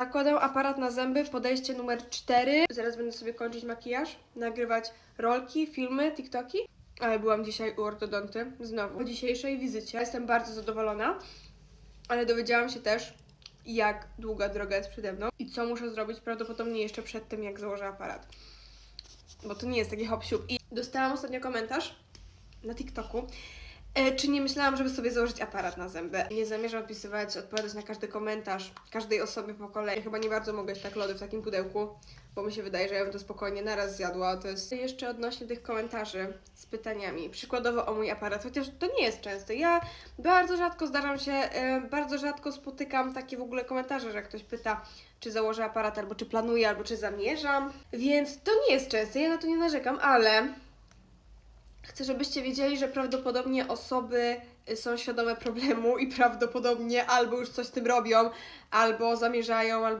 Zakładam aparat na zęby, podejście numer 4. Zaraz będę sobie kończyć makijaż, nagrywać rolki, filmy, TikToki. Ale byłam dzisiaj u ortodonty, znowu, po dzisiejszej wizycie. Jestem bardzo zadowolona, ale dowiedziałam się też, jak długa droga jest przede mną i co muszę zrobić prawdopodobnie jeszcze przed tym, jak założę aparat. Bo to nie jest taki hop siup. I dostałam ostatnio komentarz na TikToku, E, czy nie myślałam, żeby sobie założyć aparat na zęby? Nie zamierzam odpisywać, odpowiadać na każdy komentarz każdej osobie po kolei. Chyba nie bardzo mogę jeść tak lody w takim pudełku, bo mi się wydaje, że ja bym to spokojnie naraz zjadła. To jest jeszcze odnośnie tych komentarzy z pytaniami. Przykładowo o mój aparat, chociaż to nie jest częste. Ja bardzo rzadko zdarzam się, e, bardzo rzadko spotykam takie w ogóle komentarze, że ktoś pyta, czy założę aparat, albo czy planuję, albo czy zamierzam. Więc to nie jest częste, ja na to nie narzekam, ale Chcę, żebyście wiedzieli, że prawdopodobnie osoby y, są świadome problemu i prawdopodobnie albo już coś z tym robią, albo zamierzają, albo